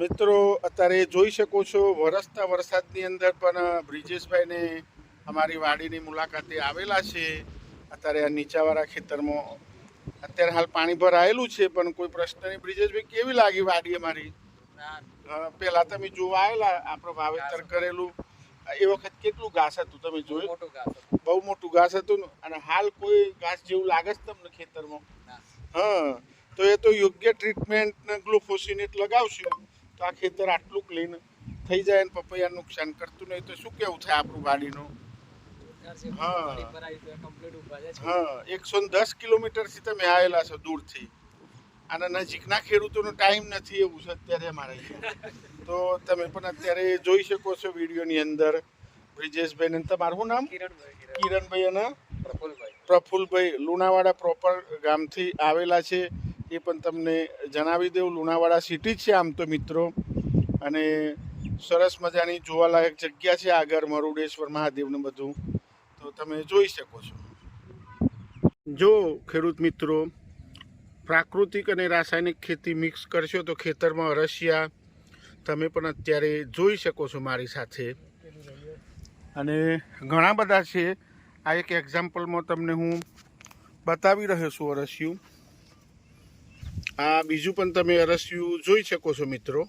મિત્રો અત્યારે જોઈ શકો છો વરસતા વરસાદની અંદર પણ બ્રિજેશભાઈને અમારી વાડીની મુલાકાતે આવેલા છે. અત્યારે આ નીચાવાળા ખેતરમાં અત્યારે હાલ પાણી ભરાયેલું છે પણ કોઈ પ્રશ્ન નહીં. બ્રિજેશભાઈ કેવી લાગી વાડી અમારી? પહેલાં તમે જોવા આવેલા આપણે વાવેતર કરેલું. એ વખત કેટલું ઘાસ હતું તમે જોયું? બહુ મોટું ઘાસ હતું ને? અને હાલ કોઈ ઘાસ જેવું લાગે છે તમને ખેતરમાં. હા. તો એ તો યોગ્ય ટ્રીટમેન્ટ ને ગ્લુફોસિનેટ લગાવશું. તો આ ખેતર આટલું ક્લીન થઈ જાય ને પપૈયા નુકસાન કરતું નહીં તો શું કેવું થાય આપણું વાડીનું? હા. એકસો દસ કિલોમીટરથી તમે આવેલા છો દૂરથી. અને નજીકના ખેડૂતોનો ટાઈમ નથી એવું છે અત્યારે અહીંયા. તો તમે પણ અત્યારે જોઈ શકો છો વિડીયોની અંદર. બ્રિજેશભાઈ ને તમારું નામ? કિરણભાઈ, કિરણભાઈ અને પ્રફુલભાઈ. પ્રફુલભાઈ લુણાવાડા પ્રોપર ગામથી આવેલા છે. એ પણ તમને જણાવી દઉં. લુણાવાડા સિટી છે આમ તો મિત્રો. અને સરસ મજાની જોવાલાયક જગ્યા છે આગળ મરુડેશ્વર મહાદેવને બધું. તો તમે જોઈ શકો છો. જો ખેડૂત મિત્રો, પ્રાકૃતિક અને રાસાયણિક ખેતી મિક્સ કરશો તો ખેતરમાં અરસિયા તમે પણ અત્યારે જોઈ શકો છો મારી સાથે. અને ઘણા બધા છે. આ એક એક્ઝામ્પલમાં તમને હું બતાવી રહ્યો છું અરસિયું. આ બીજું પણ તમે અરસિયું જોઈ શકો છો મિત્રો.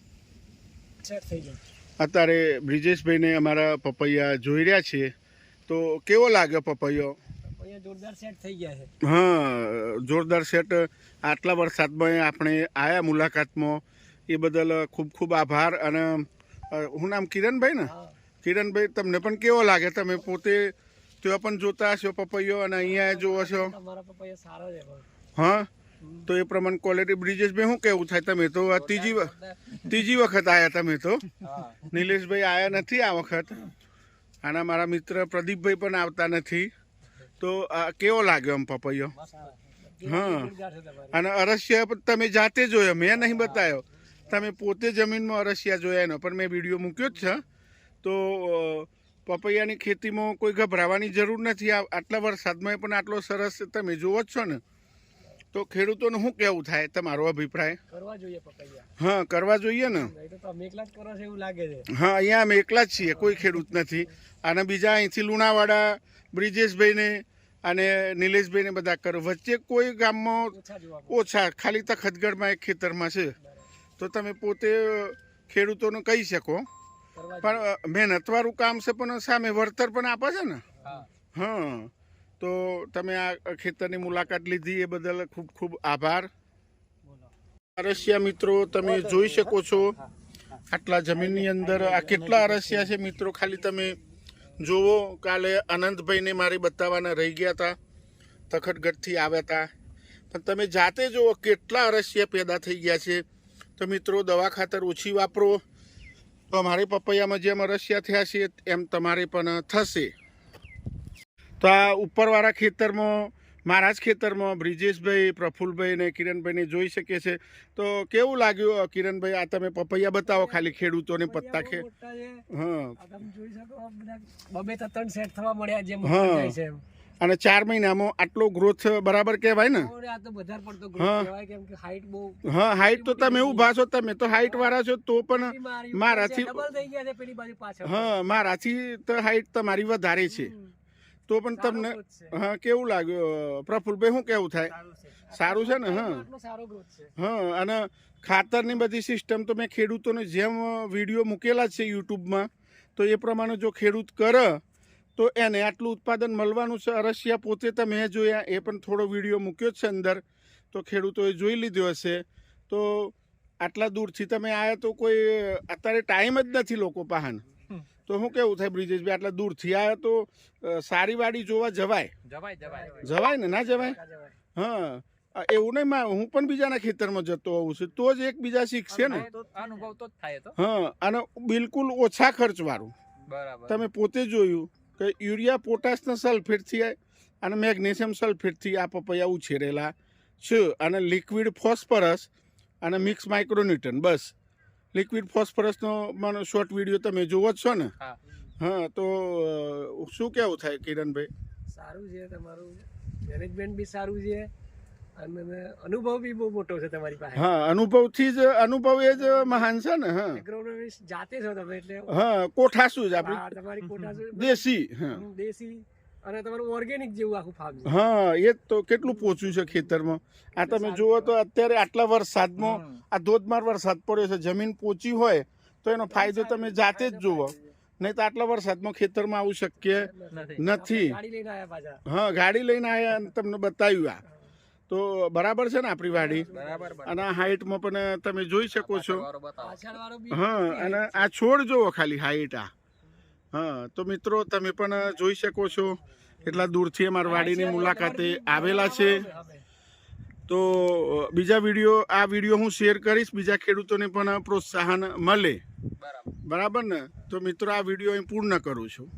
અત્યારે બ્રિજેશભાઈને અમારા પપૈયા જોઈ રહ્યા છે. તો કેવો લાગ્યો પપૈયો? જોરદાર set થઈ ગયા છે. હા જોરદાર સેટ આટલા વરસાદમાં આપણે આયા મુલાકાતમાં. એ બદલ ખૂબ ખૂબ આભાર અને હું નામ કિરણભાઈ ને? કિરણભાઈ તમને પણ કેવો લાગે? તમે પોતે ત્યાં પણ જોતા હશો પપૈયો અને અહીંયા જોવો છો? તમારા પપૈયા સારો હા? તો એ પ્રમાણે ક્વોલિટી બ્રિજેશભાઈ શું કેવું થાય તમે તો? આ ત્રીજી ત્રીજી વખત આવ્યા તમે તો? નિલેશભાઈ આવ્યા નથી આ વખત. આના મારા મિત્ર પ્રદીપભાઈ પણ આવતા નથી. તો આ કેવો લાગ્યો આમ પપૈયો. હા. અને અરસિયા તમે જાતે જોયો મેં નહીં બતાવ્યો તમે પોતે જમીનમાં અરસિયા જોયા એનો પણ મેં વીડિયો મૂક્યો જ છે. તો પપૈયાની ખેતીમાં કોઈ ગભરાવાની જરૂર નથી. આ આટલા વરસાદમાં પણ આટલો સરસ તમે જોવો જ છો ને. તો ખેડૂતોનું શું કેવું થાય તમારો અભિપ્રાય? કરવા જોઈએ હા કરવા જોઈએ ને? હા અહીંયા અમે એકલા જ છીએ કોઈ ખેડૂત નથી. અને બીજા અહીંથી લુણાવાડા બ્રિજેશભાઈને અને નિલેશભાઈને બધા કરો. વચ્ચે કોઈ ગામમાં ઓછા ખાલી તખતગઢમાં એક ખેતરમાં છે. તો તમે પોતે ખેડૂતોને કહી શકો. પણ મહેનતવાળું કામ છે પણ સામે વળતર પણ આપે છે ને? હા. તો તમે આ ખેતરની મુલાકાત લીધી એ બદલ ખૂબ ખૂબ આભાર. અરસિયા મિત્રો તમે જોઈ શકો છો આટલા જમીનની અંદર આ કેટલા અરસિયા છે મિત્રો? ખાલી તમે જુઓ કાલે અનંતભાઈને મારી બતાવવાના રહી ગયા હતા તખતગઢથી આવ્યા હતા પણ તમે જાતે જુઓ કેટલા અરસિયા પેદા થઈ ગયા છે. તો મિત્રો દવા ખાતર ઓછી વાપરો. તો અમારે પપૈયામાં જેમ અરસિયા થયા છે એમ તમારે પણ થશે. તો આ ઉપરવાળા ખેતરમાં મારા જ ખેતરમાં બ્રિજેશભાઈ પ્રફુલભાઈ ને કિરણભાઈને જોઈ શકીએ છે તો કેવું લાગ્યું કિરણભાઈ આ તમે પપૈયા બતાવો ખાલી ખેડૂતોને પત્તા ખે. હા શકો. અને ચાર મહિનામાં આટલો ગ્રોથ બરાબર કહેવાય ને હા. હાઈટ તો તમે એવું છો તમે તો હાઈટ વાળા છો તો પણ મારાથી- હા મારાથી તો હાઈટ તમારી વધારે છે. તો પણ તમને હા કેવું લાગ્યું? પ્રફુલભાઈ શું કેવું થાય? સારું છે. ને? હા. હા અને ખાતરની બધી સિસ્ટમ તો મેં ખેડૂતોને જેમ વીડિયો મૂકેલા જ છે યુટ્યુબમાં તો એ પ્રમાણે જો ખેડૂત કરે તો એને આટલું ઉત્પાદન મળવાનું છે. અરસિયા પોતે તો મેં જોયા એ પણ થોડો વીડિયો મૂક્યો છે અંદર તો ખેડૂતોએ જોઈ લીધો હશે. તો આટલા દૂરથી તમે આવ્યા તો કોઈ અત્યારે ટાઈમ જ નથી લોકો પાહન. તો શું કેવું થાય બ્રિજેશભાઈ આટલા દૂરથી આવ્યા તો સારી વાડી જોવા જવાય. જવાય ને ના જવાય? હા. એવું નહીં માં હું પણ બીજાના ખેતરમાં જતો હોઉં છું તો જ એકબીજા શીખશે ને. અનુભવ તો થાય તો હા અને બિલકુલ ઓછા ખર્ચવાળું. બરાબર. તમે પોતે જોયું કે યુરિયા પોટાશના સલ્ફેટથી અને મેગ્નેશિયમ સલ્ફેટથી આ પપૈયા ઉછેરેલા છે અને લિક્વિડ ફોસ્ફરસ અને મિક્સ માઇક્રોન્યુટન બસ. લિક્વિડ ફોસ્ફરસનો મને શોર્ટ વીડિયો તમે જોવો જ છો ને? હા. તો શું કેવું થાય કિરણભાઈ? સારું છે તમારું. મેનેજમેન્ટ બી સારું છે. અને અનુભવ બી બહુ મોટો છે તમારી પાસે. હા અનુભવથી જ અનુભવ એ જ મહાન છે ને હા. એગ્રોનોમિસ્ટ જાતે છો તમે એટલે હા કોઠાસુ જ આપણે આપણી તમારી કોઠાસુ. દેશી હા. દેશી. અને તમારું ઓર્ગેનિક જેવું આખું ફાર્મ હા એ તો કેટલું પહોંચ્યું છે ખેતરમાં. આ તમે જુઓ તો અત્યારે આટલા વરસાદમાં આ ધોધમાર વરસાદ પડ્યો છે જમીન પોચી હોય તો એનો ફાયદો તમે જાતે જ જુઓ. નહીં તો આટલા વરસાદમાં ખેતરમાં આવું શક્ય નથી. હા ગાડી લઈને આવ્યા તમને બતાવ્યું આ. તો બરાબર છે ને આપણી વાડી? અને આ હાઈટમાં પણ તમે જોઈ શકો છો. હા અને આ છોડ જુઓ ખાલી હાઈટ આ. હા તો મિત્રો તમે પણ જોઈ શકો છો. એટલા દૂરથી અમારા વાડીની મુલાકાતે આવેલા છે. તો બીજા વીડિયો આ વીડિયો હું શેર કરીશ. બીજા ખેડૂતોને પણ પ્રોત્સાહન મળે. બરાબર ને? તો મિત્રો આ વીડિયો અહીં પૂર્ણ કરું છું.